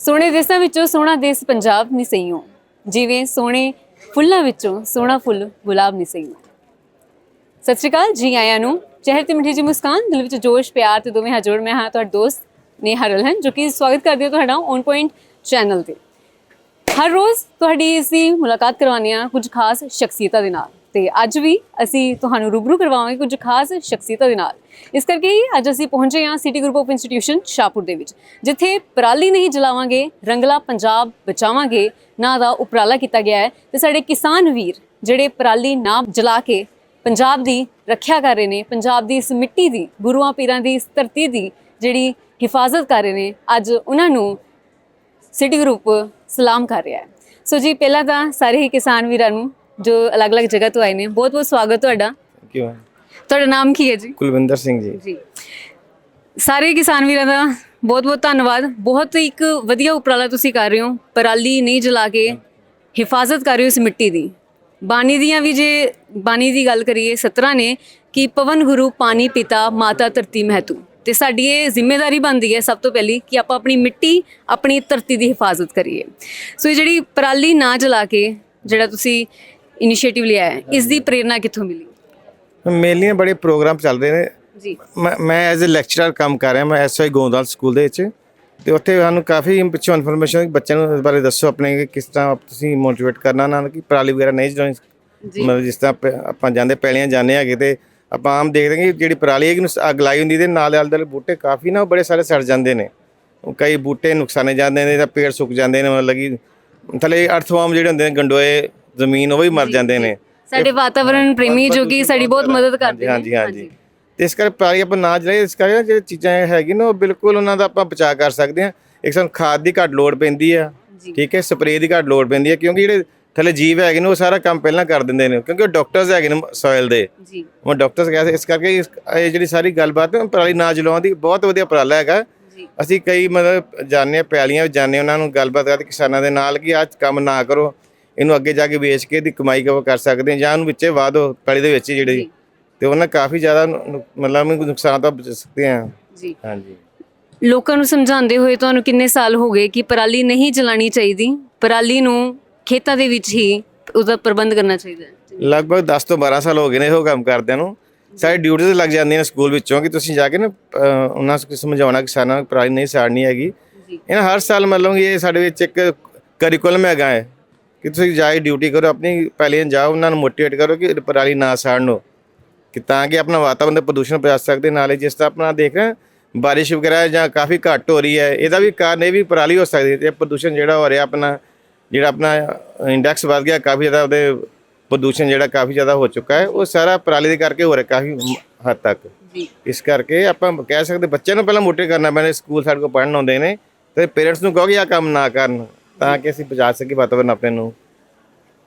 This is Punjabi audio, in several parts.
ਸੋਹਣੇ ਦੇਸਾਂ ਵਿੱਚੋਂ ਸੋਹਣਾ ਦੇਸ ਪੰਜਾਬ ਨਹੀਂ ਸਈਓ ਜਿਵੇਂ ਸੋਹਣੇ ਫੁੱਲਾਂ ਵਿੱਚੋਂ ਸੋਹਣਾ ਫੁੱਲ ਗੁਲਾਬ ਨਹੀਂ ਸਈਓ ਸਤਿ ਸ਼੍ਰੀ ਅਕਾਲ ਜੀ ਆਇਆਂ ਨੂੰ। ਚਿਹਰੇ ਤੇ ਮਿੱਠੀ ਜੀ ਮੁਸਕਾਨ, ਦਿਲ ਵਿੱਚ ਜੋਸ਼, ਪਿਆਰ ਤੇ ਦੋਵੇਂ ਹਜੋੜ ਮੈਂ ਹਾਂ ਤੁਹਾਡਾ ਦੋਸਤ ਨੇਹਾ ਰਲਹਨ, ਜੋ ਕਿ ਸਵਾਗਤ ਕਰਦੇ ਹਾਂ ਤੁਹਾਡਾ ਔਨ ਪੁਆਇੰਟ ਚੈਨਲ ਤੇ। ਹਰ ਰੋਜ਼ ਤੁਹਾਡੀ ਇਸ ਦੀ ਮੁਲਾਕਾਤ ਕਰਵਾਉਂਦੇ ਹਾਂ ਕੁਝ ਖਾਸ ਸ਼ਖਸੀਅਤਾਂ ਦੇ ਨਾਲ। ਤੇ ਅੱਜ ਵੀ ਅਸੀਂ ਤੁਹਾਨੂੰ ਰੂਬਰੂ ਕਰਵਾਵਾਂਗੇ ਕੁਝ ਖਾਸ ਸ਼ਖਸੀਅਤਾਂ ਦੇ ਨਾਲ। ਇਸ ਕਰਕੇ ਹੀ ਅੱਜ ਅਸੀਂ ਪਹੁੰਚੇ ਹਾਂ city group of institution Shahpur ਦੇ ਵਿੱਚ, ਜਿੱਥੇ ਪਰਾਲੀ ਨਹੀਂ ਜਲਾਵਾਂਗੇ, ਰੰਗਲਾ ਪੰਜਾਬ ਬਚਾਵਾਂਗੇ, ਨਾਂ ਦਾ ਉਪਰਾਲਾ ਕੀਤਾ ਗਿਆ ਹੈ ਤੇ ਸਾਡੇ ਕਿਸਾਨ ਵੀਰ ਜਿਹੜੇ ਪਰਾਲੀ ਨਾ ਜਲਾ ਕੇ ਪੰਜਾਬ ਦੀ ਰੱਖਿਆ ਕਰ ਰਹੇ ਨੇ, ਪੰਜਾਬ ਦੀ ਇਸ ਮਿੱਟੀ ਦੀ ਗੁਰੂਆਂ ਪੀਰਾਂ ਦੀ, ਇਸ ਧਰਤੀ ਦੀ ਜਿਹੜੀ ਹਿਫਾਜ਼ਤ ਕਰ ਰਹੇ ਨੇ, ਅੱਜ ਉਹਨਾਂ ਨੂੰ ਸਿਟੀ ਗਰੁੱਪ ਸਲਾਮ ਕਰ ਰਿਹਾ ਹੈ। ਸੋ ਜੀ, ਪਹਿਲਾਂ ਤਾਂ ਸਾਰੇ ਹੀ ਕਿਸਾਨ ਵੀਰਾਂ ਨੂੰ ਜੋ ਅਲੱਗ-ਅਲੱਗ ਜਗ੍ਹਾ ਤੋਂ ਆਏ ਨੇ। ਬਹੁਤ-ਬਹੁਤ ਸਵਾਗਤ ਤੁਹਾਡਾ। ਕਿਉਂ ਤੁਹਾਡਾ ਨਾਮ ਕੀ ਹੈ ਜੀ? ਕੁਲਵਿੰਦਰ ਸਿੰਘ ਜੀ। ਜੀ। ਸਾਰੇ ਕਿਸਾਨ ਵੀਰਾਂ ਦਾ ਬਹੁਤ-ਬਹੁਤ ਧੰਨਵਾਦ। ਬਹੁਤ ਇੱਕ ਵਧੀਆ ਉਪਰਾਲਾ ਤੁਸੀਂ ਕਰ ਰਹੇ ਹੋ। ਪਰਾਲੀ ਨਹੀਂ ਜਲਾ ਕੇ ਹਿਫਾਜ਼ਤ ਕਰ ਰਹੇ ਹੋ ਇਸ ਮਿੱਟੀ ਦੀ। ਬਾਣੀ ਦੀਆਂ ਵੀ ਜੇ ਬਾਣੀ ਦੀ ਗੱਲ ਕਰੀਏ ਸਤਰਾਂ ਨੇ ਕਿ ਪਵਨ ਗੁਰੂ ਪਾਣੀ ਪਿਤਾ ਮਾਤਾ ਧਰਤੀ ਮਹਤੂ। ਤੇ ਸਾਡੀ ਇਹ ਜ਼ਿੰਮੇਵਾਰੀ ਬਣਦੀ ਹੈ ਸਭ ਤੋਂ ਪਹਿਲੀ ਕਿ ਆਪਾਂ ਆਪਣੀ ਮਿੱਟੀ ਆਪਣੀ ਧਰਤੀ ਦੀ ਹਿਫਾਜ਼ਤ ਕਰੀਏ। ਸੋ ਇਹ ਜਿਹੜੀ ਪਰਾਲੀ ਨਾ ਜਲਾ ਕੇ ਜਿਹੜਾ ਤੁਸੀਂ ਇਨੀਸ਼ੀਏਟਿਵ ਲਿਆ ਹੈ। ਇਸ ਦੀ ਪ੍ਰੇਰਣਾ ਕਿੱਥੋਂ ਮਿਲੀ? ਮੇਲੀਆਂ ਬੜੇ ਪ੍ਰੋਗਰਾਮ ਚੱਲ ਰਹੇ ਨੇ। ਜੀ। ਮੈਂ ਮੈਂ ਐਜ਼ ਅ ਲੈਕਚਰਰ ਕੰਮ ਕਰ ਰਿਹਾ ਮੈਂ ਐਸਆਈ ਗੋਂਦਾਲ ਸਕੂਲ ਦੇ ਵਿੱਚ। ਤੇ ਉੱਥੇ ਸਾਨੂੰ ਕਾਫੀ ਪਿੱਛੋਂ ਇਨਫੋਰਮੇਸ਼ਨ ਬੱਚਿਆਂ ਨੂੰ ਇਸ ਬਾਰੇ ਦੱਸੋ ਆਪਣੇ ਕਿ ਕਿਸ ਤਰ੍ਹਾਂ ਤੁਸੀਂ ਮੋਟੀਵੇਟ ਕਰਨਾ ਨਾਲ ਕਿ ਪਰਾਲੀ ਵਗੈਰਾ ਨਹੀਂ ਜਲਾਉਣੀ ਜੀ। ਮਤਲਬ ਜਿਸ ਤਰ੍ਹਾਂ ਆਪਾਂ ਜਾਂਦੇ ਪੈਲੀਆਂ ਜਾਂਦੇ ਹੈਗੇ ਤੇ ਆਪਾਂ ਆਮ ਦੇਖਦੇ ਹਾਂ ਕਿ ਜਿਹੜੀ ਪਰਾਲੀ ਹੈ ਕਿ ਅੱਗ ਲਾਈ ਹੁੰਦੀ ਤੇ ਨਾਲ ਆਲੇ ਦੁਆਲੇ ਬੂਟੇ ਕਾਫੀ ਨਾ ਬੜੇ ਸਾਰੇ ਸੜ ਜਾਂਦੇ ਨੇ। ਕਈ ਬੂਟੇ ਨੁਕਸਾਨੇ ਜਾਂਦੇ ਨੇ ਤਾਂ ਪੇੜ ਸੁੱਕ ਜਾਂਦੇ ਨੇ ਮਤਲਬ ਕਿ ਥੱਲੇ ਅਰਥਵਾਮ ਜਿਹੜੇ ਹੁੰਦੇ ਨੇ ਗੰਡੋਏ ਜ਼ਮੀਨ ਉਹ ਵੀ ਮਰ ਜਾਂਦੇ ਨੇ। ਸਾਡੇ ਵਾਤਾਵਰਣ ਪ੍ਰੇਮੀ ਜੋ ਕਿ ਸਾਡੀ ਬਹੁਤ ਮਦਦ ਕਰਦੇ ਨੇ। ਹਾਂਜੀ ਹਾਂਜੀ। ਤੇ ਇਸ ਕਰਕੇ ਪਰਾਲੀ ਆਪਾਂ ਨਾ ਜਲਾਈਏ ਇਸ ਕਰਕੇ ਜਿਹੜੇ ਚੀਜ਼ਾਂ ਹੈਗੀ ਨਾ ਉਹ ਬਿਲਕੁਲ ਉਹਨਾਂ ਦਾ ਆਪਾਂ ਬਚਾਅ ਕਰ ਸਕਦੇ ਹਾਂ। ਇੱਕ ਸਾਨੂੰ ਖਾਦ ਦੀ ਘੱਟ ਲੋੜ ਪੈਂਦੀ ਆ। ਠੀਕ ਹੈ ਸਪਰੇਅ ਦੀ ਘੱਟ ਲੋੜ ਪੈਂਦੀ ਹੈ ਕਿਉਂਕਿ ਜਿਹੜੇ ਥੱਲੇ ਜੀਵ ਹੈਗੇ ਨੇ ਉਹ ਸਾਰਾ ਕੰਮ ਪਹਿਲਾਂ ਕਰ ਦਿੰਦੇ ਨੇ ਕਿਉਂਕਿ ਉਹ ਡਾਕਟਰਸ ਹੈਗੇ ਨੇ ਸੋਇਲ ਦੇ। ਜੀ। ਉਹ ਡਾਕਟਰਸ ਕਹਿੰਦੇ ਇਸ ਕਰਕੇ ਇਹ ਜਿਹੜੀ ਸਾਰੀ ਗੱਲਬਾਤ ਹੈ, ਪਰਾਲੀ ਨਾ ਜਲਾਉਣ ਦੀ ਬਹੁਤ ਵਧੀਆ ਉਪਰਾਲਾ ਹੈਗਾ। ਅਸੀਂ ਕਈ ਮਤਲਬ ਜਾਣਦੇ ਪੈਲੀਆਂ ਵਿੱਚ ਹਾਂ, ਉਹਨਾਂ ਨੂੰ ਗੱਲਬਾਤ ਕਰਦੇ ਕਿਸਾਨਾਂ ਦੇ ਨਾਲ ਕਿ ਆਹ ਕੰਮ ਨਾ ਕਰੋ। ਇਹਨੂੰ ਅੱਗੇ ਜਾ ਕੇ ਵੇਚ ਕੇ ਦੀ ਕਮਾਈ ਕਰ ਸਕਦੇ ਹਾਂ ਜਾਂ ਉਹਨੂੰ ਵਿੱਚੇ ਵਾਹ ਦਿਓ ਪੈਲੀ ਦੇ ਵਿੱਚ ਜਿਹੜੀ। ਤੇ ਉਹਨਾਂ ਕਾਫੀ ਜ਼ਿਆਦਾ ਨੁ- ਮਤਲਬ ਉਹਨੂੰ ਨੁਕਸਾਨ ਤੋਂ ਬਚ ਸਕਦੇ ਹਾਂ। ਜੀ। ਹਾਂਜੀ। ਲੋਕਾਂ ਨੂੰ ਸਮਝਾਉਂਦੇ ਹੋਏ ਤੁਹਾਨੂੰ ਕਿੰਨੇ ਸਾਲ ਹੋ ਗਏ ਕਿ ਪਰਾਲੀ ਨਹੀਂ ਜਲਾਣੀ ਚਾਹੀਦੀ? ਪਰਾਲੀ ਨੂੰ ਖੇਤਾਂ ਦੇ ਵਿੱਚ ਹੀ ਉਹਦਾ ਪ੍ਰਬੰਧ ਕਰਨਾ ਚਾਹੀਦਾ ਹੈ। ਲਗਭਗ 10 ਤੋਂ 12 ਸਾਲ ਹੋ ਗਏ ਨੇ ਇਹੋ ਕੰਮ ਕਰਦਿਆਂ ਨੂੰ। ਸਾਡੀ ਡਿਊਟੀਆਂ ਲੱਗ ਜਾਂਦੀਆਂ ਨੇ ਸਕੂਲ ਵਿੱਚੋਂ ਕਿ ਤੁਸੀਂ ਜਾ ਕੇ ਨਾ ਅਹ, ਉਹਨਾਂ ਨੂੰ ਸਮਝਾਉਣਾ ਕਿਸਾਨਾਂ ਨੂੰ ਪਰਾਲੀ ਨਹੀਂ ਸਾੜਨੀ ਹੈਗੀ। ਜੀ। ਇਹਨਾਂ ਹਰ ਸਾਲ ਮਤਲਬ ਕਿ ਇਹ ਸਾਡੇ ਵਿੱਚ ਇੱਕ ਕਰਿਕੂਲਮ ਹੈਗਾ ਹੈ। ਕਿ ਤੁਸੀਂ ਜਾਈ ਡਿਊਟੀ ਕਰੋ ਆਪਣੀ ਪਹਿਲੇ ਜਾਓ ਉਹਨਾਂ ਨੂੰ ਮੋਟੀਵੇਟ ਕਰੋ ਕਿ ਪਰਾਲੀ ਨਾ ਸਾੜਨੋ ਕਿ ਤਾਂ ਕਿ ਆਪਣਾ ਵਾਤਾਵਰਣ ਦਾ ਪ੍ਰਦੂਸ਼ਣ ਬਚਾ ਸਕਦੇ ਨਾਲੇ ਜਿਸ ਤਰ੍ਹਾਂ ਆਪਣਾ ਦੇਖ ਰਹੇ ਬਾਰਿਸ਼ ਵਗੈਰਾ ਜਾਂ ਕਾਫੀ ਘੱਟ ਹੋ ਰਹੀ ਹੈ ਇਹਦਾ ਵੀ ਕਾਰਨ ਇਹ ਵੀ ਪਰਾਲੀ ਹੋ ਸਕਦੀ ਹੈ ਤੇ ਪ੍ਰਦੂਸ਼ਣ ਜਿਹੜਾ ਹੋ ਰਿਹਾ ਆਪਣਾ ਜਿਹੜਾ ਆਪਣਾ ਇੰਡੈਕਸ ਵੱਧ ਗਿਆ ਕਾਫੀ ਜ਼ਿਆਦਾ ਉਹਦੇ ਪ੍ਰਦੂਸ਼ਣ ਜਿਹੜਾ ਕਾਫੀ ਜ਼ਿਆਦਾ ਹੋ ਚੁੱਕਾ ਹੈ ਉਹ ਸਾਰਾ ਪਰਾਲੀ ਦੇ ਕਰਕੇ ਹੋ ਰਿਹਾ ਕਾਫੀ ਹੱਦ ਤੱਕ। ਜੀ। ਇਸ ਕਰਕੇ ਆਪਾਂ ਕਹਿ ਸਕਦੇ ਬੱਚਿਆਂ ਨੂੰ ਪਹਿਲਾਂ ਮੋਟੇ ਕਰਨਾ ਪੈਣਾ ਸਕੂਲ ਸਾਡੇ ਕੋਲ ਪੜ੍ਹਨ ਆਉਂਦੇ ਨੇ ਤੇ ਪੇਰੈਂਟਸ ਨੂੰ ਕਹੋ ਕਿ ਆਹ ਕੰਮ ਨਾ ਕਰਨ। ਤਾਂ ਕਿ ਅਸੀਂ ਬਚਾ ਸਕੀਏ ਵਾਤਾਵਰਨ ਆਪਣੇ ਨੂੰ।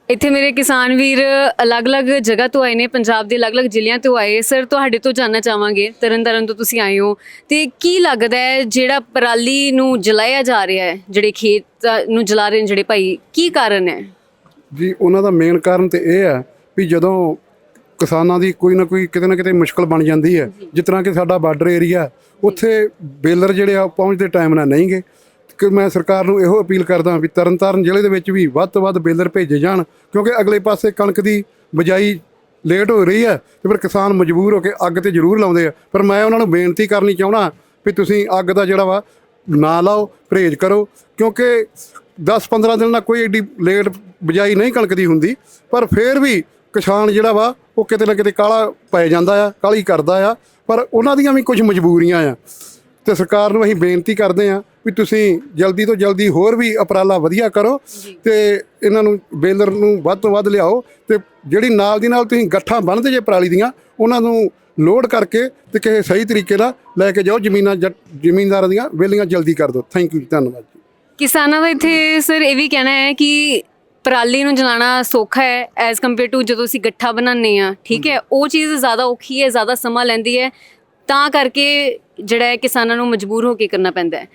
ਇੱਥੇ ਮੇਰੇ ਕਿਸਾਨ ਵੀਰ ਅਲੱਗ-ਅਲੱਗ ਜਗ੍ਹਾ ਤੋਂ ਆਏ ਨੇ ਪੰਜਾਬ ਦੇ ਅਲੱਗ-ਅਲੱਗ ਜ਼ਿਲ੍ਹਿਆਂ ਤੋਂ ਆਏ। ਸਰ ਤੁਹਾਡੇ ਤੋਂ ਜਾਨਣਾ ਚਾਹਾਂਗੇ। ਤਰਨਤਾਰਨ ਤੋਂ ਤੁਸੀਂ ਆਏ ਹੋ। ਤੇ ਕੀ ਲੱਗਦਾ ਹੈ ਜਿਹੜਾ ਪਰਾਲੀ ਨੂੰ ਜਲਾਇਆ ਜਾ ਰਿਹਾ ਹੈ ਜਿਹੜੇ ਖੇਤ ਨੂੰ ਜਲਾ ਰਹੇ ਨੇ ਜਿਹੜੇ ਭਾਈ ਕੀ ਕਾਰਨ ਹੈ? ਜੀ ਉਹਨਾਂ ਦਾ ਮੇਨ ਕਾਰਨ ਤੇ ਇਹ ਹੈ ਵੀ ਜਦੋਂ ਕਿਸਾਨਾਂ ਦੀ ਕੋਈ ਨਾ ਕੋਈ ਕਿਤੇ ਨਾ ਕਿਤੇ ਮੁਸ਼ਕਲ ਬਣ ਜਾਂਦੀ ਹੈ। ਜਿਸ ਤਰ੍ਹਾਂ ਕਿ ਸਾਡਾ ਬਾਰਡਰ ਏਰੀਆ ਉੱਥੇ ਬੇਲਰ ਜਿਹੜੇ ਆ ਉਹ ਪਹੁੰਚਦੇ ਟਾਈਮ ਨਾਲ ਨਹੀਂਗੇ ਕਿ ਮੈਂ ਸਰਕਾਰ ਨੂੰ ਇਹੋ ਅਪੀਲ ਕਰਦਾ ਵੀ ਤਰਨਤਾਰਨ ਜ਼ਿਲ੍ਹੇ ਦੇ ਵਿੱਚ ਵੀ ਵੱਧ ਤੋਂ ਵੱਧ ਬੇਲਰ ਭੇਜੇ ਜਾਣ, ਕਿਉਂਕਿ ਅਗਲੇ ਪਾਸੇ ਕਣਕ ਦੀ ਬਜਾਈ ਲੇਟ ਹੋ ਰਹੀ ਹੈ ਤੇ ਫਿਰ ਕਿਸਾਨ ਮਜਬੂਰ ਹੋ ਕੇ ਅੱਗ ਤੇ ਜ਼ਰੂਰ ਲਾਉਂਦੇ ਆ। ਪਰ ਮੈਂ ਉਹਨਾਂ ਨੂੰ ਬੇਨਤੀ ਕਰਨੀ ਚਾਹਣਾ ਵੀ ਤੁਸੀਂ ਅੱਗ ਦਾ ਜਿਹੜਾ ਵਾ ਨਾ ਲਾਓ, ਪਰਹੇਜ਼ ਕਰੋ, ਕਿਉਂਕਿ 10-15 ਦਿਨ ਨਾਲ ਕੋਈ ਏਡੀ ਲੇਟ ਬਜਾਈ ਨਹੀਂ ਕਣਕ ਦੀ ਹੁੰਦੀ, ਪਰ ਫਿਰ ਵੀ ਕਿਸਾਨ ਜਿਹੜਾ ਵਾ ਉਹ ਕਿਤੇ ਨਾ ਕਿਤੇ ਕਾਲਾ ਪੈ ਜਾਂਦਾ ਆ, ਕਾਲੀ ਕਰਦਾ ਆ, ਪਰ ਉਹਨਾਂ ਦੀਆਂ ਵੀ ਕੁਝ ਮਜਬੂਰੀਆਂ ਆ। ਤੇ ਸਰਕਾਰ ਨੂੰ ਅਸੀਂ ਬੇਨਤੀ ਕਰਦੇ ਆ ਵੀ ਤੁਸੀਂ ਜਲਦੀ ਤੋਂ ਜਲਦੀ ਹੋਰ ਵੀ ਉਪਰਾਲਾ ਵਧੀਆ ਕਰੋ ਤੇ ਇਹਨਾਂ ਨੂੰ ਬੇਲਰ ਨੂੰ ਵੱਧ ਤੋਂ ਵੱਧ ਲਿਆਓ ਤੇ ਜਿਹੜੀ ਨਾਲ ਦੀ ਨਾਲ ਤੁਸੀਂ ਗੱਠਾਂ ਬੰਨ੍ਹਦੇ ਜੇ ਪਰਾਲੀ ਦੀਆਂ ਉਹਨਾਂ ਨੂੰ ਲੋਡ ਕਰਕੇ ਤੇ ਕਿਸੇ ਸਹੀ ਤਰੀਕੇ ਨਾਲ ਲੈ ਕੇ ਜਾਓ ਜ਼ਮੀਨਾਂ ਜ਼ਮੀਨਦਾਰਾਂ ਦੀਆਂ ਵੇਲੀਆਂ ਜਲਦੀ ਕਰ ਦਿਓ। ਥੈਂਕ ਯੂ ਧੰਨਵਾਦ ਜੀ। ਕਿਸਾਨਾਂ ਦਾ ਇੱਥੇ ਸਰ ਇਹ ਵੀ ਕਹਿਣਾ ਹੈ ਕਿ ਪਰਾਲੀ ਨੂੰ ਜਲਾਣਾ ਸੌਖਾ ਹੈ ਐਜ਼ ਕੰਪੇਅਰ ਟੂ ਜਦੋਂ ਅਸੀਂ ਗੱਠਾ ਬਣਾਉਂਦੇ ਆ ਠੀਕ ਹੈ। ਉਹ ਚੀਜ਼ ਜ਼ਿਆਦਾ ਔਖੀ ਹੈ ਜ਼ਿਆਦਾ ਸਮਾਂ ਲੈਂਦੀ ਹੈ। ਤਾਂ ਕਰਕੇ ਜਿਹੜਾ ਹੈ ਕਿਸਾਨਾਂ ਨੂੰ ਮਜਬੂਰ ਹੋ ਕੇ ਕਰਨਾ ਪੈਂਦਾ ਹੈ।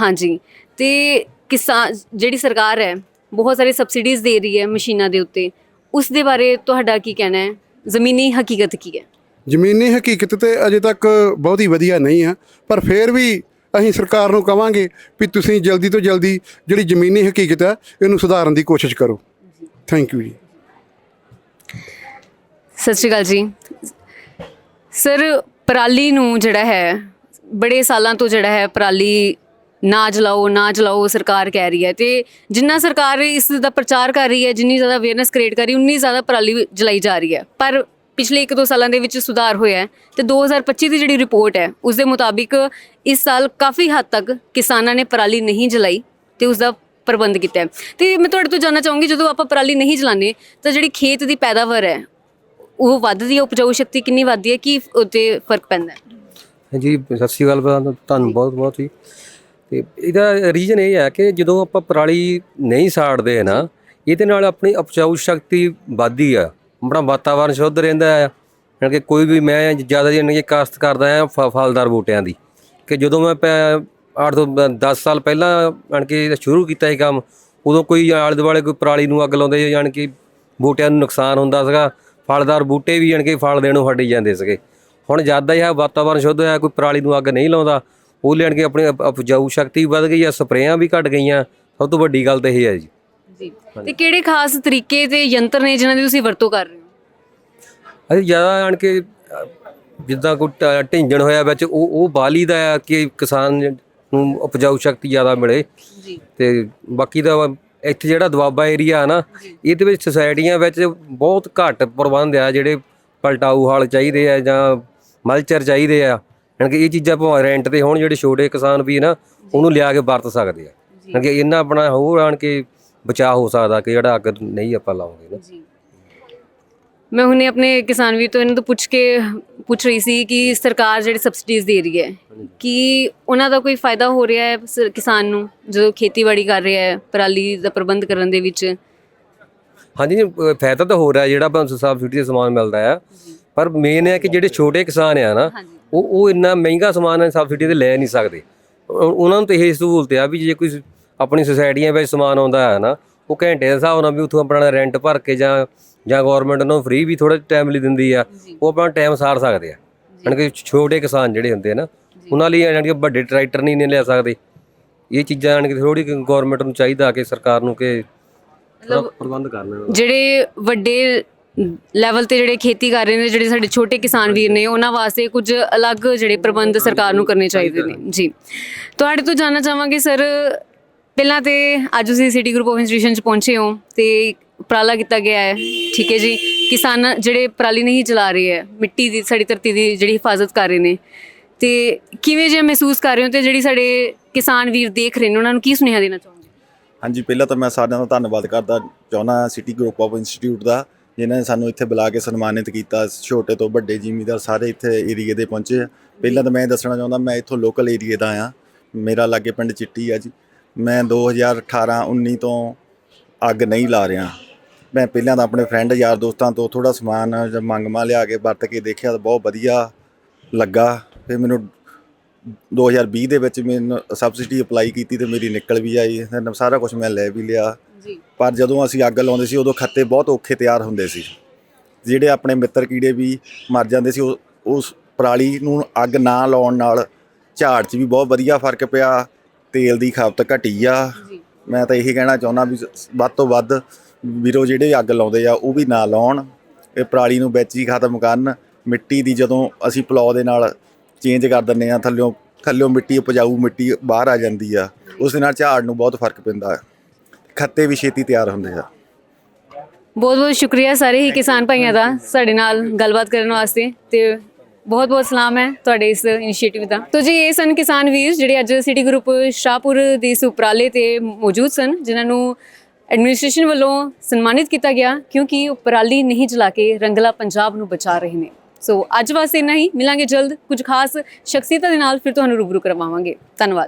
ਹਾਂਜੀ। ਤੇ ਕਿਸਾਨ ਜਿਹੜੀ ਸਰਕਾਰ ਹੈ ਬਹੁਤ ਸਾਰੀ ਸਬਸਿਡੀਜ਼ ਦੇ ਰਹੀ ਹੈ ਮਸ਼ੀਨਾਂ ਦੇ ਉੱਤੇ। ਉਸ ਦੇ ਬਾਰੇ ਤੁਹਾਡਾ ਕੀ ਕਹਿਣਾ ਹੈ? ਜ਼ਮੀਨੀ ਹਕੀਕਤ ਕੀ ਹੈ? ਜ਼ਮੀਨੀ ਹਕੀਕਤ ਤੇ ਅਜੇ ਤੱਕ ਬਹੁਤੀ ਵਧੀਆ ਨਹੀਂ ਆ ਪਰ ਫਿਰ ਵੀ ਅਸੀਂ ਸਰਕਾਰ ਨੂੰ ਕਵਾਂਗੇ ਵੀ ਤੁਸੀਂ ਜਲਦੀ ਤੋਂ ਜਲਦੀ ਜਿਹੜੀ ਜ਼ਮੀਨੀ ਹਕੀਕਤ ਹੈ ਇਹਨੂੰ ਸੁਧਾਰਨ ਦੀ ਕੋਸ਼ਿਸ਼ ਕਰੋ। ਥੈਂਕ ਯੂ ਜੀ। ਸਤਿ ਸ਼੍ਰੀ ਅਕਾਲ ਜੀ। ਸਰ ਪਰਾਲੀ ਨੂੰ ਜਿਹੜਾ ਹੈ ਬੜੇ ਸਾਲਾਂ ਤੋਂ ਜਿਹੜਾ ਹੈ ਪਰਾਲੀ ਨਾ ਜਲਾਓ ਨਾ ਜਲਾਓ ਸਰਕਾਰ ਕਹਿ ਰਹੀ ਹੈ ਤੇ ਜਿੰਨਾ ਸਰਕਾਰ ਇਸ ਦਾ ਪ੍ਰਚਾਰ ਕਰ ਰਹੀ ਹੈ, ਜਿੰਨੀ ਜ਼ਿਆਦਾ ਅਵੇਅਰਨੈਸ ਕ੍ਰੀਏਟ ਕਰ ਰਹੀ ਉਨੀ ਜ਼ਿਆਦਾ ਪਰਾਲੀ ਜਲਾਈ ਜਾ ਰਹੀ ਹੈ। ਪਰ ਪਿਛਲੇ 1-2 ਸਾਲਾਂ ਦੇ ਵਿੱਚ ਸੁਧਾਰ ਹੋਇਆ ਹੈ ਤੇ 2025 ਦੀ ਜਿਹੜੀ ਰਿਪੋਰਟ ਹੈ, ਉਸ ਦੇ ਮੁਤਾਬਿਕ ਇਸ ਸਾਲ ਕਾਫੀ ਹੱਦ ਤੱਕ ਕਿਸਾਨਾਂ ਨੇ ਪਰਾਲੀ ਨਹੀਂ ਜਲਾਈ ਤੇ ਉਸ ਦਾ ਪ੍ਰਬੰਧ ਕੀਤਾ ਹੈ। ਤੇ ਮੈਂ ਤੁਹਾਡੇ ਤੋਂ ਜਾਣਨਾ ਚਾਹੂੰਗੀ, ਜਦੋਂ ਆਪਾਂ ਪਰਾਲੀ ਨਹੀਂ ਜਲਾਉਂਦੇ, ਤਾਂ ਜਿਹੜੀ ਖੇਤ ਦੀ ਪੈਦਾਵਾਰ ਹੈ, ਉਹ ਵੱਧਦੀ ਹੈ, ਉਪਜਾਊ ਸ਼ਕਤੀ ਕਿੰਨੀ ਵੱਧਦੀ ਹੈ, ਕੀ ਉੱਤੇ ਫ਼ਰਕ ਪੈਂਦਾ ਹੈ? ਜੀ ਸਤਿ ਸ਼੍ਰੀ ਅਕਾਲ ਤੁਹਾਨੂੰ ਤੁਹਾਨੂੰ ਬਹੁਤ ਬਹੁਤ ਜੀ। ਤੇ ਇਹਦਾ ਰੀਜਨ ਇਹ ਹੈ ਕਿ ਜਦੋਂ ਆਪਾਂ ਪਰਾਲੀ ਨਹੀਂ ਸਾੜਦੇ ਨਾ, ਇਹਦੇ ਨਾਲ ਆਪਣੀ ਉਪਜਾਊ ਸ਼ਕਤੀ ਵੱਧਦੀ ਆ। ਆਪਣਾ ਵਾਤਾਵਰਣ ਸ਼ੁੱਧ ਰਹਿੰਦਾ ਆ। ਯਾਨੀ ਕਿ ਕੋਈ ਵੀ ਮੈਂ ਜ਼ਿਆਦਾ ਯਾਨੀ ਕਿ ਕਾਸ਼ਤ ਕਰਦਾ ਆ ਫ- ਫਲਦਾਰ ਬੂਟਿਆਂ ਦੀ। ਕਿ ਜਦੋਂ ਮੈਂ 8 ਤੋਂ 10 ਸਾਲ ਪਹਿਲਾਂ ਯਾਨੀ ਕਿ ਸ਼ੁਰੂ ਕੀਤਾ ਇਹ ਕੰਮ, ਉਦੋਂ ਕੋਈ ਆਲੇ ਦੁਆਲੇ ਕੋਈ ਪਰਾਲੀ ਨੂੰ ਅੱਗ ਲਾਉਂਦੇ ਯਾਨੀ ਕਿ ਬੂਟਿਆਂ ਨੂੰ ਨੁਕਸਾਨ ਹੁੰਦਾ ਸੀਗਾ। ਫਲਦਾਰ ਬੂਟੇ ਵੀ ਯਾਨੀ ਕਿ ਫਲ ਦੇਣੋਂ ਹਟ ਜਾਂਦੇ ਸੀਗੇ। ਹੁਣ ਜਦ ਦਾ ਇਹ ਵਾਤਾਵਰਣ ਸ਼ੁੱਧ ਹੋਇਆ ਕੋਈ ਪਰਾਲੀ ਨੂੰ ਅੱਗ ਨਹੀਂ ਲਾਉਂਦਾ। ਉਹ ਲੈਣ ਕੇ ਆਪਣੀ ਉਪ- ਉਪਜਾਊ ਸ਼ਕਤੀ ਵੱਧ ਗਈ ਆ ਸਪਰੇਆਂ ਵੀ ਘਟ ਗਈਆਂ। ਸਭ ਤੋਂ ਵੱਡੀ ਗੱਲ ਤਾਂ ਇਹ ਹੈ ਜੀ। ਜੀ। ਤੇ ਕਿਹੜੇ ਖਾਸ ਤਰੀਕੇ ਤੇ ਯੰਤਰ ਨੇ ਜਿਨ੍ਹਾਂ ਦੀ ਤੁਸੀਂ ਵਰਤੋਂ ਕਰ ਰਹੇ ਹੋ? ਅਸੀਂ ਜ਼ਿਆਦਾ ਆਣ ਕੇ ਜਿੱਦਾਂ ਕੋਈ ਢਿੰਜਣ ਹੋਇਆ ਵਿੱਚ ਉਹ ਉਹ ਬਾਲੀ ਦਾ ਆ ਕਿ ਕਿਸਾਨ ਨੂੰ ਉਪਜਾਊ ਸ਼ਕਤੀ ਜ਼ਿਆਦਾ ਮਿਲੇ। ਜੀ। ਤੇ ਬਾਕੀ ਦਾ ਇੱਥੇ ਜਿਹੜਾ ਦੁਆਬਾ ਏਰੀਆ ਆ ਨਾ ਇਹਦੇ ਵਿੱਚ ਸੁਸਾਇਟੀਆਂ ਵਿੱਚ ਬਹੁਤ ਘੱਟ ਪ੍ਰਬੰਧ ਆ ਜਿਹੜੇ ਪਲਟਾਊ ਹਾਲ ਚਾਹੀਦੇ ਆ ਜਾਂ ਮਲਚਰ ਚਾਹੀਦੇ ਆ। ਯਾਨੀ ਕਿ ਇਹ ਚੀਜ਼ਾਂ ਭਾਵੇਂ ਰੈਂਟ ਤੇ ਹੋਣ ਜਿਹੜੇ ਛੋਟੇ ਕਿਸਾਨ ਵੀ ਨਾ ਉਹਨੂੰ ਲਿਆ ਕੇ ਵਰਤ ਸਕਦੇ ਆ। ਯਾਨੀ ਕਿ ਇਹਨਾਂ ਆਪਣਾ ਹੋਰ ਆਣ ਕੇ ਬਚਾਅ ਹੋ ਸਕਦਾ ਕਿ ਜਿਹੜਾ ਅੱਗ ਨਹੀਂ ਆਪਾਂ ਲਾਉਂਗੇ ਨਾ। ਜੀ। ਮੈਂ ਹੁਣੇ ਆਪਣੇ ਕਿਸਾਨ ਵੀ ਤੋਂ ਇਹਨਾਂ ਤੋਂ ਪੁੱਛ ਕੇ ਪੁੱਛ ਰਹੀ ਸੀ ਕਿ ਸਰਕਾਰ ਜਿਹੜੀ ਸਬਸਿਡੀਜ਼ ਦੇ ਰਹੀ ਹੈ ਕਿ ਉਹਨਾਂ ਦਾ ਕੋਈ ਫਾਇਦਾ ਹੋ ਰਿਹਾ ਹੈ ਕਿਸਾਨ ਨੂੰ ਜਦੋਂ ਖੇਤੀਬਾੜੀ ਕਰ ਰਿਹਾ ਹੈ ਪਰਾਲੀ ਦਾ ਪ੍ਰਬੰਧ ਕਰਨ ਦੇ ਵਿੱਚ? ਹਾਂਜੀ ਫਾਇਦਾ ਤਾਂ ਹੋ ਰਿਹਾ ਜਿਹੜਾ ਆਪਾਂ ਸਬਸਿਡੀ ਤੇ ਸਮਾਨ ਮਿਲਦਾ ਆ। ਪਰ ਮੇਨ ਹੈ ਕਿ ਜਿਹੜੇ ਛੋਟੇ ਕਿਸਾਨ ਆ ਨਾ ਉਹ ਉਹ ਇੰਨਾ ਮਹਿੰਗਾ ਸਮਾਨ ਸਬਸਿਡੀ ਤੇ ਲੈ ਨਹੀਂ ਸਕਦੇ। ਉਹ- ਉਹਨਾਂ ਨੂੰ ਤਾਂ ਇਹ ਸਹੂਲਤ ਆ ਵੀ ਜੇ ਕੋਈ ਆਪਣੀ ਸੁਸਾਇਟੀਆਂ ਵਿੱਚ ਸਮਾਨ ਆਉਂਦਾ ਹੈ ਨਾ ਉਹ ਘੰਟੇ ਦੇ ਹਿਸਾਬ ਨਾਲ ਵੀ ਉੱਥੋਂ ਆਪਣਾ ਰੈਂਟ ਭਰ ਕੇ ਜਾਂ ਜਾਂ ਗਵਰਨਮੈਂਟ ਨੂੰ ਫ੍ਰੀ ਵੀ ਥੋੜਾ ਟਾਈਮ ਲਈ ਦਿੰਦੀ ਆ ਉਹ ਆਪਣਾ ਟਾਈਮ ਸਾਰ ਸਕਦੇ ਆ। ਯਾਨੀ ਕਿ ਛੋਟੇ ਕਿਸਾਨ ਜਿਹੜੇ ਹੁੰਦੇ ਆ ਨਾ ਉਹਨਾਂ ਲਈ ਯਾਨੀ ਕਿ ਵੱਡੇ ਟਰੈਕਟਰ ਨਹੀਂ ਨੇ ਲਿਆ ਸਕਦੇ। ਇਹ ਚੀਜ਼ਾਂ ਯਾਨੀ ਕਿ ਥੋੜੀ ਗਵਰਨਮੈਂਟ ਨੂੰ ਚਾਹੀਦਾ ਕਿ ਸਰਕਾਰ ਨੂੰ ਕਿ ਪ੍ਰਬੰਧ ਕਰਨਾ। ਜਿਹੜੇ ਵੱਡੇ ਲੈਵਲ ਤੇ ਜਿਹੜੇ ਖੇਤੀ ਕਰ ਰਹੇ ਨੇ, ਜਿਹੜੇ ਸਾਡੇ ਛੋਟੇ ਕਿਸਾਨ ਵੀਰ ਨੇ, ਉਹਨਾਂ ਵਾਸਤੇ ਕੁਝ ਅਲੱਗ ਜਿਹੜੇ ਪ੍ਰਬੰਧ ਸਰਕਾਰ ਨੂੰ ਕਰਨੇ ਚਾਹੀਦੇ ਨੇ। ਜੀ। ਤੁਹਾਡੇ ਤੋਂ ਜਾਨਣਾ ਚਾਹਾਂਗੇ, ਸਰ, ਪਹਿਲਾਂ ਤੇ ਅੱਜ ਤੁਸੀਂ ਸਿਟੀ ਗਰੁੱਪ ਆਫ ਇੰਸਟੀਟਿਊਸ਼ਨ ਚ ਪਹੁੰਚੇ ਹੋ ਤੇ ਉਪਰਾਲਾ ਕੀਤਾ ਗਿਆ ਹੈ। ਠੀਕ ਹੈ ਜੀ। ਕਿਸਾਨ ਜਿਹੜੇ ਪਰਾਲੀ ਨਹੀਂ ਚਲਾ ਰਹੇ ਹੈ, ਮਿੱਟੀ ਦੀ, ਸਾਡੀ ਧਰਤੀ ਦੀ ਜਿਹੜੀ ਹਿਫਾਜ਼ਤ ਕਰ ਰਹੇ ਨੇ। ਤੇ ਕਿਵੇਂ ਜੇ ਮਹਿਸੂਸ ਕਰ ਰਹੇ ਹੋ ਤੇ ਜਿਹੜੀ ਸਾਡੇ ਕਿਸਾਨ ਵੀਰ ਦੇਖ ਰਹੇ ਨੇ, ਉਹਨਾਂ ਨੂੰ ਕੀ ਸੁਨੇਹਾ ਦੇਣਾ ਚਾਹੋਗੇ? ਹਾਂਜੀ, ਪਹਿਲਾਂ ਤਾਂ ਮੈਂ ਸਾਰਿਆਂ ਦਾ ਧੰਨਵਾਦ ਕਰਦਾ, ਚਾਹੁੰਦਾ ਸਿਟੀ ਗਰੁੱਪ ਆਫ ਇੰਸਟੀਟਿਊਟ ਦਾ ਜਿਨ੍ਹਾਂ ਨੇ ਸਾਨੂੰ ਇੱਥੇ ਬੁਲਾ ਕੇ ਸਨਮਾਨਿਤ ਕੀਤਾ, ਛੋਟੇ ਤੋਂ ਵੱਡੇ ਜ਼ਿਮੀਂਦਾਰ ਸਾਰੇ ਇੱਥੇ ਏਰੀਏ ਦੇ ਪਹੁੰਚੇ ਆ। ਪਹਿਲਾਂ ਤਾਂ ਮੈਂ ਇਹ ਦੱਸਣਾ ਚਾਹੁੰਦਾ, ਮੈਂ ਇੱਥੋਂ ਲੋਕਲ ਏਰੀਏ ਦਾ ਆ। ਮੇਰਾ ਲਾਗੇ ਪਿੰਡ ਚਿੱਟੀ ਆ ਜੀ। ਮੈਂ 2018 19 ਤੋਂ ਅੱਗ ਨਹੀਂ ਲਾ ਰਿਹਾ। ਮੈਂ ਪਹਿਲਾਂ ਤਾਂ ਆਪਣੇ ਫਰੈਂਡ ਯਾਰ ਦੋਸਤਾਂ ਤੋਂ ਥੋੜਾ ਸਮਾਨ ਜਾਂ ਮੰਗਮਾ ਲਿਆ ਕੇ ਵਰਤ ਕੇ ਦੇਖਿਆ ਤਾਂ ਬਹੁਤ ਵਧੀਆ ਲੱਗਾ। ਫਿਰ ਮੈਨੂੰ 2020 ਦੇ ਵਿੱਚ ਮੈਨੂੰ ਸਬਸਿਡੀ ਅਪਲਾਈ ਕੀਤੀ ਤੇ ਮੇਰੀ ਨਿਕਲ ਵੀ ਆਈ। ਸਾਰਾ ਕੁਝ ਮੈਂ ਲੈ ਵੀ ਲਿਆ। ਜੀ। ਪਰ ਜਦੋਂ ਅਸੀਂ ਅੱਗ ਲਾਉਂਦੇ ਸੀ ਉਦੋਂ ਖੱਤੇ ਬਹੁਤ ਔਖੇ ਤਿਆਰ ਹੁੰਦੇ ਸੀ। ਜਿਹੜੇ ਆਪਣੇ ਮਿੱਤਰ ਕੀੜੇ ਵੀ ਮਰ ਜਾਂਦੇ ਸੀ ਉਸ ਪਰਾਲੀ ਨੂੰ ਅੱਗ ਨਾ ਲਾਉਣ ਨਾਲ ਝਾੜ 'ਚ ਵੀ ਬਹੁਤ ਵਧੀਆ ਫ਼ਰਕ ਪਿਆ। ਤੇਲ ਦੀ ਖਪਤ ਘਟੀ ਆ। ਮੈਂ ਤਾਂ ਇਹੀ ਕਹਿਣਾ ਚਾਹੁੰਦਾ ਵੀ ਵੱਧ ਤੋਂ ਵੱਧ ਵੀਰੋ ਜਿਹੜੇ ਅੱਗ ਲਾਉਂਦੇ ਆ ਉਹ ਵੀ ਨਾ ਲਾਉਣ। ਇਹ ਪਰਾਲੀ ਨੂੰ ਵਿੱਚ ਹੀ ਖਤਮ ਕਰਨ। ਮਿੱਟੀ ਦੀ ਜਦੋਂ ਅਸੀਂ ਪਲਾਉ ਦੇ ਨਾਲ ਚੇਂਜ ਕਰ ਦਿੰਦੇ ਆ ਥੱਲਿਓਂ ਥੱਲਿਓਂ ਮਿੱਟੀ ਉਪਜਾਊ ਮਿੱਟੀ ਬਾਹਰ ਆ ਜਾਂਦੀ ਆ। ਉਸ ਦੇ ਨਾਲ ਝਾੜ ਨੂੰ ਬਹੁਤ ਫ਼ਰਕ ਪੈਂਦਾ ਹੈ। ਖੱਤੇ ਵੀ ਛੇਤੀ ਤਿਆਰ ਹੁੰਦੇ ਆ। ਬਹੁਤ ਬਹੁਤ ਸ਼ੁਕਰੀਆ ਸਾਰੇ ਹੀ ਕਿਸਾਨ ਭਾਈਆਂ ਦਾ ਸਾਡੇ ਨਾਲ ਗੱਲਬਾਤ ਕਰਨ ਵਾਸਤੇ ਤੇ ਬਹੁਤ ਬਹੁਤ ਸਲਾਮ ਹੈ ਤੁਹਾਡੇ ਇਸ ਇਨੀਸ਼ੀਏਟਿਵ ਦਾ। ਤੋ ਜੀ, ਇਹ ਸਨ ਕਿਸਾਨ ਵੀਰ ਜਿਹੜੇ ਅੱਜ ਸਿਟੀ ਗਰੁੱਪ ਸ਼ਾਹਪੁਰ ਦੇ ਇਸ ਉਪਰਾਲੇ ਤੇ ਮੌਜੂਦ ਸਨ, ਜਿਨ੍ਹਾਂ ਨੂੰ ਐਡਮਿਨਿਸਟ੍ਰੇਸ਼ਨ ਵੱਲੋਂ ਸਨਮਾਨਿਤ ਕੀਤਾ ਗਿਆ ਕਿਉਂਕਿ ਉਹ ਪਰਾਲੀ ਨਹੀਂ ਜਲਾ ਕੇ ਰੰਗਲਾ ਪੰਜਾਬ ਨੂੰ ਬਚਾ ਰਹੇ ਨੇ। ਸੋ ਅੱਜ ਵਾਸਤੇ ਇੰਨਾ ਹੀ। ਮਿਲਾਂਗੇ ਜਲਦ। ਕੁਝ ਖਾਸ ਸ਼ਖਸੀਅਤਾਂ ਦੇ ਨਾਲ ਫਿਰ ਤੁਹਾਨੂੰ ਰੂਬਰੂ ਕਰਵਾਵਾਂਗੇ। ਧੰਨਵਾਦ।